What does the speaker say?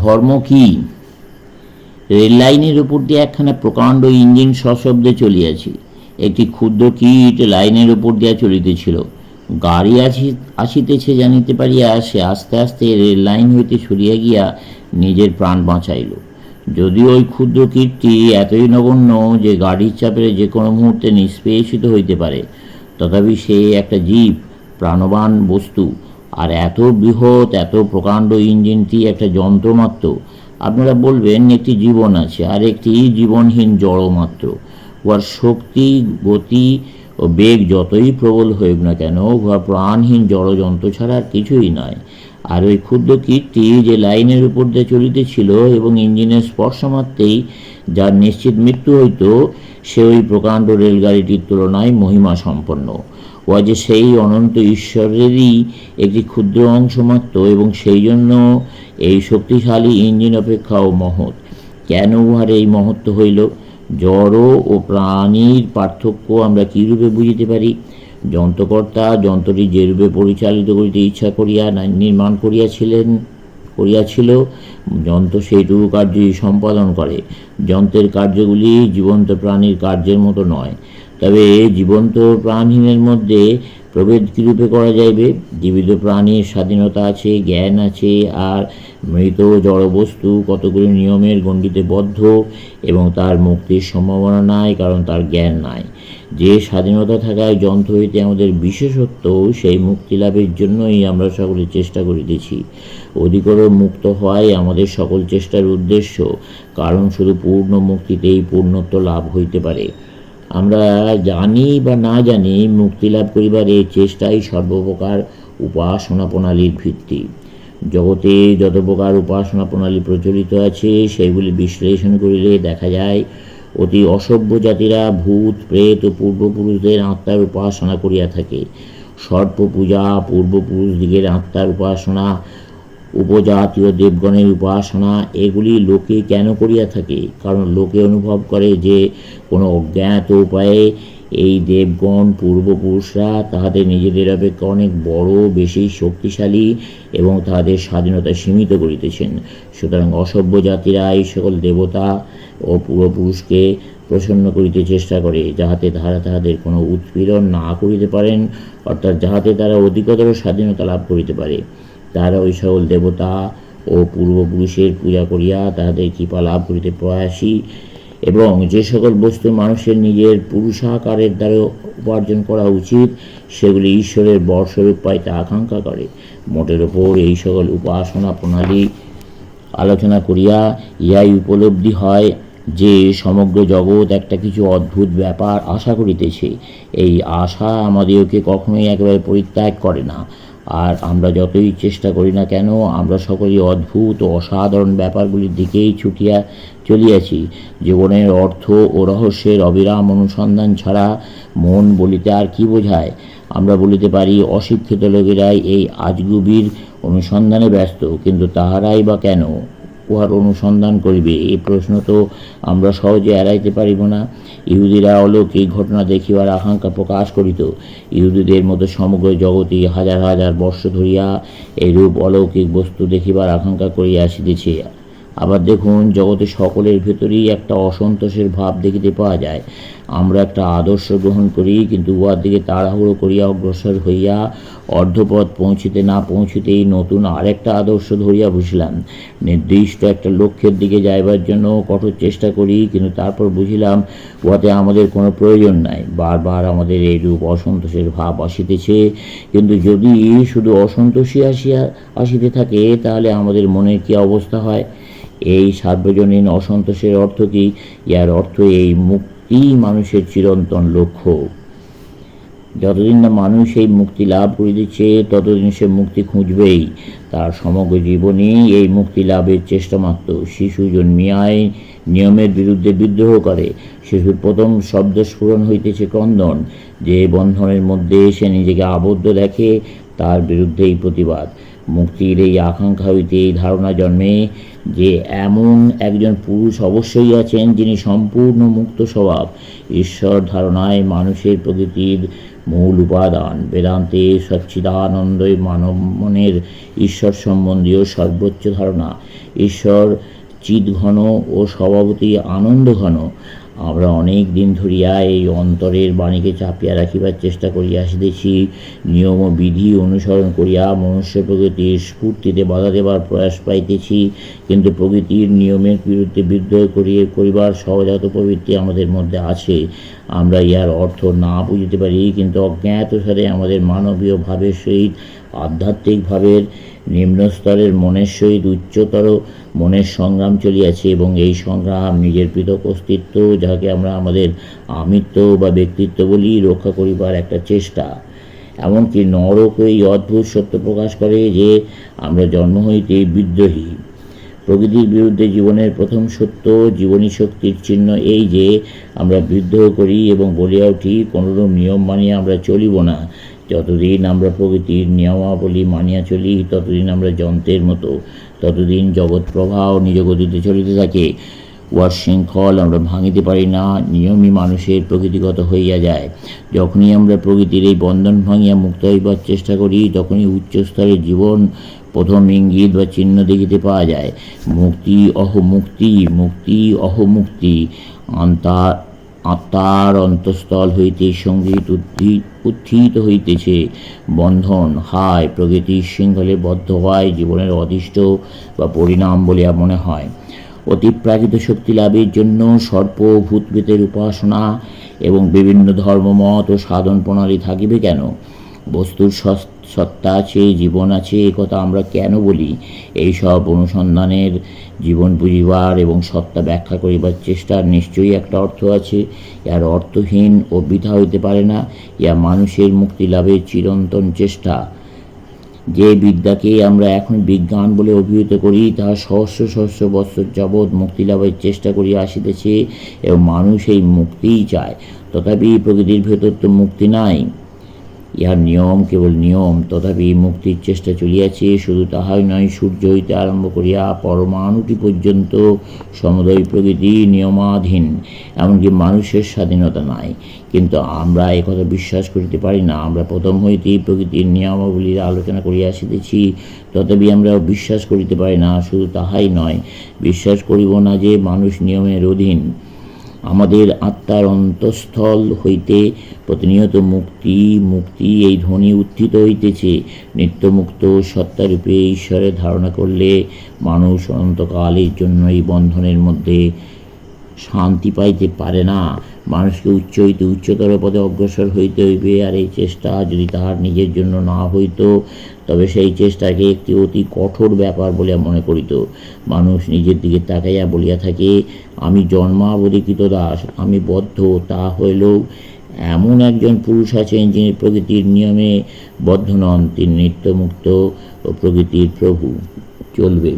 ধর্ম কি? রেল লাইনের উপর দিয়ে একখানা প্রকাণ্ড ইঞ্জিন সশব্দে চলিয়াছে। একটি ক্ষুদ্র কীট লাইনের উপর দিয়া চলিতেছিল। গাড়ি আসি, আসিতেছে জানিতে পারিয়া সে আস্তে আস্তে রেল লাইন হইতে সরিয়া গিয়া নিজের প্রাণ বাঁচাইল। যদিও ওই ক্ষুদ্র কীটটি এতই নগণ্য যে গাড়ির চাপে যে কোনো মুহূর্তে নিষ্পেষিত হইতে পারে, তথাপি সে একটা জীব, প্রাণবান বস্তু আর এত বৃহৎ, এত প্রকাণ্ড ইঞ্জিনটি একটা যন্ত্রমাত্র? আপনারা বলবেন একটি জীবন আছে আর একটি জীবনহীন জড় মাত্র। উহার শক্তি, গতি ও বেগ যতই প্রবল হউক না কেন, উহা প্রাণহীন জড়যন্ত্র ছাড়া আর কিছুই নয় আর ওই ক্ষুদ্র কীটটি যে লাইনের উপর দিয়ে চলিতেছিল এবং ইঞ্জিনের স্পর্শ মাত্রেই যার নিশ্চিত মৃত্যু হইত, সে ওই প্রকাণ্ড রেলগাড়িটির তুলনায় মহিমা সম্পন্ন উহা যে সেই অনন্ত ঈশ্বরেরই একটি ক্ষুদ্র অংশ মাত্র এবং সেই জন্য এই শক্তিশালী ইঞ্জিন অপেক্ষাও মহৎ। কেন উহার এই মহত্ব হইল? জড় ও প্রাণীর পার্থক্য আমরা কীরূপে বুঝিতে পারি? যন্ত্রকর্তা যন্ত্রটি যেরূপে পরিচালিত করিতে ইচ্ছা করিয়া নির্মাণ করিয়াছিলেন, করিয়াছিল যন্ত্র সেইটুকু কার্যই সম্পাদন করে। যন্ত্রের কার্যগুলি জীবন্ত প্রাণীর কার্যের মতো নয়। তবে জীবন্ত প্রাণহীনের মধ্যে প্রভেদ কীরূপে করা যাইবে? জীবিত প্রাণীর স্বাধীনতা আছে, জ্ঞান আছে, আর মৃত জড়বস্তু কতগুলি নিয়মের গণ্ডিতে বদ্ধ এবং তার মুক্তির সম্ভাবনা নাই, কারণ তার জ্ঞান নাই। যে স্বাধীনতা থাকায় যন্ত্র হইতে আমাদের বিশেষত্ব, সেই মুক্তি লাভের জন্যই আমরা সকলে চেষ্টা করিতেছি। অধিকতর মুক্ত হওয়াই আমাদের সকল চেষ্টার উদ্দেশ্য, কারণ শুধু পূর্ণ মুক্তিতেই পূর্ণত্ব লাভ হইতে পারে। আমরা জানি বা না জানি মুক্তি লাভ করিবার এই চেষ্টাই সর্বপ্রকার উপাসনা প্রণালীর ভিত্তি। জগতে যত প্রকার উপাসনা প্রণালী প্রচলিত আছে সেইগুলি বিশ্লেষণ করিলে দেখা যায়, অতি অসভ্য জাতিরা ভূত, প্রেত ও পূর্বপুরুষদের আত্মার উপাসনা করিয়া থাকে। সর্প পূজা পূর্বপুরুষদিগের আত্মার উপাসনা উপজাতীয় দেবগণের উপাসনা এগুলি লোকে কেন করিয়া থাকে? কারণ লোকে অনুভব করে যে কোনো অজ্ঞাত উপায়ে এই দেবগণ পূর্বপুরুষরা তাহাদের নিজেদের অপেক্ষা অনেক বড়, বেশি শক্তিশালী এবং তাহাদের স্বাধীনতা সীমিত করিতেছেন। সুতরাং অসভ্য জাতিরা এই সকল দেবতা ও পূর্বপুরুষকে প্রসন্ন করিতে চেষ্টা করে, যাহাতে তাহারা তাহাদের কোনো উৎপীড়ন না করিতে পারেন, অর্থাৎ যাহাতে তারা অধিকতর স্বাধীনতা লাভ করিতে পারে। তারা ওই সকল দেবতা ও পূর্বপুরুষের পূজা করিয়া তাহাদের কৃপা লাভ করিতে প্রয়াসী এবং যে সকল বস্তু মানুষের নিজের পুরুষাকারের দ্বারা উপার্জন করা উচিত, সেগুলি ঈশ্বরের বরস্বরূপ পাইতে আকাঙ্ক্ষা করে। মোটের ওপর এই সকল উপাসনা প্রণালী আলোচনা করিয়া ইহাই উপলব্ধি হয় যে সমগ্র জগৎ একটা কিছু অদ্ভুত ব্যাপার আশা করিতেছে। এই আশা আমাদেরকে কখনোই একেবারে পরিত্যাগ করে না। আর আমরা যতই চেষ্টা করি না কেন, আমরা সকলেই অদ্ভুত ও অসাধারণ ব্যাপারগুলির দিকেই ছুটিয়া চলিয়াছি। জীবনের অর্থ ও রহস্যের অবিরাম অনুসন্ধান ছাড়া মন বলিতে আর কি বোঝায়? আমরা বলিতে পারি, অশিক্ষিত লোকেরাই এই আজগুবির অনুসন্ধানে ব্যস্ত, কিন্তু তাহারাই বা কেন? উহার অনুসন্ধান করিবে? এই প্রশ্ন তো আমরা সহজে এড়াইতে পারিব না। ইহুদিরা অলৌকিক ঘটনা দেখিবার আকাঙ্ক্ষা প্রকাশ করিত। ইহুদিদের মতো সমগ্র জগতে হাজার হাজার বর্ষ ধরিয়া এইরূপ অলৌকিক বস্তু দেখিবার আকাঙ্ক্ষা করিয়া আসিতেছে। আবার দেখুন, জগতে সকলের ভেতরেই একটা অসন্তোষের ভাব দেখিতে পাওয়া যায়। আমরা একটা আদর্শ গ্রহণ করি, কিন্তু উহার দিকে তাড়াহুড়ো করিয়া অগ্রসর হইয়া অর্ধপথ পৌঁছিতে না পৌঁছিতেই নতুন আরেকটা আদর্শ ধরিয়া বুঝিলাম নির্দিষ্ট একটা লক্ষ্যের দিকে যাইবার জন্য কঠোর চেষ্টা করি, কিন্তু তারপর বুঝিলাম উহাতে আমাদের কোনো প্রয়োজন নাই। বারবার আমাদের এইরূপ অসন্তোষের ভাব আসিতেছে, কিন্তু যদি শুধু অসন্তোষই আসিয়া, আসিতে থাকে, তাহলে আমাদের মনের কী অবস্থা হয়? এই সার্বজনীন অসন্তোষের অর্থ কি? ইয়ার অর্থ এই মুক্তি মানুষের চিরন্তন লক্ষ্য। যতদিন না মানুষ এই মুক্তি লাভ করিতেছে, ততদিন সে মুক্তি খুঁজবেই। তার সমগ্র জীবনই এই মুক্তি লাভের চেষ্টা মাত্র। শিশু জন্মিয়ায় নিয়মের বিরুদ্ধে বিদ্রোহ করে। শিশুর প্রথম শব্দ স্ফুরণ হইতেছে ক্রন্দন। যে বন্ধনের মধ্যে সে নিজেকে আবদ্ধ দেখে, তার বিরুদ্ধেই প্রতিবাদ। মুক্তির এই আকাঙ্ক্ষা হইতে এই ধারণা জন্মে যে এমন একজন পুরুষ অবশ্যই আছেন যিনি সম্পূর্ণ মুক্ত স্বভাব। ঈশ্বর ধারণায় মানুষের প্রকৃতির মূল উপাদান। বেদান্তে সচ্চিদানন্দই মানব মনের ঈশ্বর সম্বন্ধীয় সর্বোচ্চ ধারণা। ঈশ্বর চিৎঘন ও স্বভাবতী আনন্দ ঘন আমরা অনেক দিন ধরিয়া এই অন্তরের বাণীকে চাপিয়া রাখিবার চেষ্টা করিয়া আসিতেছি। নিয়ম ও বিধি অনুসরণ করিয়া মনুষ্য প্রকৃতির স্ফূর্তিতে বাধা দেবার প্রয়াস পাইতেছি। কিন্তু প্রকৃতির নিয়মের বিরুদ্ধে বিদ্রোহ করিয়ে করিবার সহজাত প্রবৃত্তি আমাদের মধ্যে আছে। আমরা ইহার অর্থ না বুঝিতে পারি, কিন্তু অজ্ঞাত সারে আমাদের মানবীয় ভাবের সহিত আধ্যাত্মিক ভাবের নিম্নস্তরের মনের সহিত উচ্চতর মনের সংগ্রাম চলিয়াছে এবং এই সংগ্রাম নিজের পৃথক অস্তিত্ব যাকে আমরা আমাদের আমিত্ব বা ব্যক্তিত্ব বলি, রক্ষা করিবার একটা চেষ্টা। এমনকি নরক এই অদ্ভুত সত্য প্রকাশ করে যে, আমরা জন্ম হইতে বিদ্রোহী। প্রকৃতির বিরুদ্ধে জীবনের প্রথম সত্য, জীবনী শক্তির চিহ্ন এই যে, আমরা বিদ্রোহ করি এবং বলিয়া উঠি, কোনোরূপ নিয়ম মানিয়া আমরা চলিব না। যতদিন আমরা প্রকৃতির নিয়মাবলী মানিয়া চলি, ততদিন আমরা যন্ত্রের মতো। ততদিন জগৎ প্রবাহ নিজ গতিতে চলিতে থাকে। উহার শৃঙ্খল আমরা ভাঙিতে পারি না, নিয়মই মানুষের প্রকৃতিগত হইয়া যায়। যখনই আমরা প্রকৃতির এই বন্ধন ভাঙিয়া মুক্ত হইবার চেষ্টা করি, তখনই উচ্চস্তরের জীবন প্রথম ইঙ্গিত বা চিহ্ন দেখিতে পাওয়া যায়। মুক্তি অহমুক্তি মুক্তি অহমুক্তি আন্তা, আত্মার অন্তঃস্থল হইতে সংগীত উদ্ধি- উত্থিত হইতেছে। বন্ধন, হায় প্রকৃতির শৃঙ্খলে বদ্ধ হওয়ায় জীবনের অদৃষ্ট বা পরিণাম বলিয়া মনে হয়। অতিপ্রাকৃত শক্তি লাভের জন্য সর্প ভূতপ্রেতের উপাসনা এবং বিভিন্ন ধর্মমত ও সাধন প্রণালী থাকিবে কেন? বস্তুর সত্তা আছে, জীবন আছে, এ কথা আমরা কেন বলি? এই সব অনুসন্ধানের জীবন বুঝিবার এবং সত্তা ব্যাখ্যা করিবার চেষ্টার নিশ্চয়ই একটা অর্থ আছে। ইহার অর্থহীন ও বৃথা হইতে পারে না। ইহা মানুষের মুক্তি লাভের চিরন্তন চেষ্টা। যে বিদ্যাকে আমরা এখন বিজ্ঞান বলে অভিহিত করি তাহা সহস্র সহস্র বৎসর যাবৎ মুক্তি লাভের চেষ্টা করিয়া আসিতেছে এবং মানুষ এই মুক্তিই চায়। তথাপি প্রকৃতির ভেতর তো মুক্তি নাই। ইহার নিয়ম কেবল নিয়ম, তথাপি মুক্তির চেষ্টা চলিয়াছে, শুধু তাহাই নয়, সূর্য হইতে আরম্ভ করিয়া পরমাণুটি পর্যন্ত সমুদয় প্রকৃতি নিয়মাধীন, এমনকি মানুষের স্বাধীনতা নাই। কিন্তু আমরা একথা বিশ্বাস করিতে পারি না। আমরা প্রথম হইতেই প্রকৃতির নিয়মাবলীর আলোচনা করিয়া আসিতেছি, তথাপি আমরা বিশ্বাস করিতে পারি না, শুধু তাহাই নয়, বিশ্বাস করিব না যে মানুষ নিয়মের অধীন। আমাদের আত্মার অন্তঃস্থল হইতে প্রতিনিয়ত মুক্তি মুক্তি এই ধ্বনি উত্থিত হইতেছে। নিত্যমুক্ত সত্তারূপে ঈশ্বরের ধারণা করলে মানুষ অনন্তকালের জন্য এই বন্ধনের মধ্যে শান্তি পাইতে পারে না। মানুষকে উচ্চ হইতে উচ্চতর পদে অগ্রসর হইতে হইবে, আর এই চেষ্টা যদি তাহার নিজের জন্য না হইত, তবে সেই চেষ্টাকে একটি অতি কঠোর ব্যাপার বলিয়া মনে করিত। মানুষ নিজের দিকে তাকাইয়া বলিয়া থাকে, আমি জন্মাবধিকৃত দাস, আমি বদ্ধ, তা হইলেও এমন একজন পুরুষ আছেন যিনি প্রকৃতির নিয়মে বদ্ধ নন, তিনি নিত্যমুক্ত ও প্রকৃতির প্রভু। চলবে।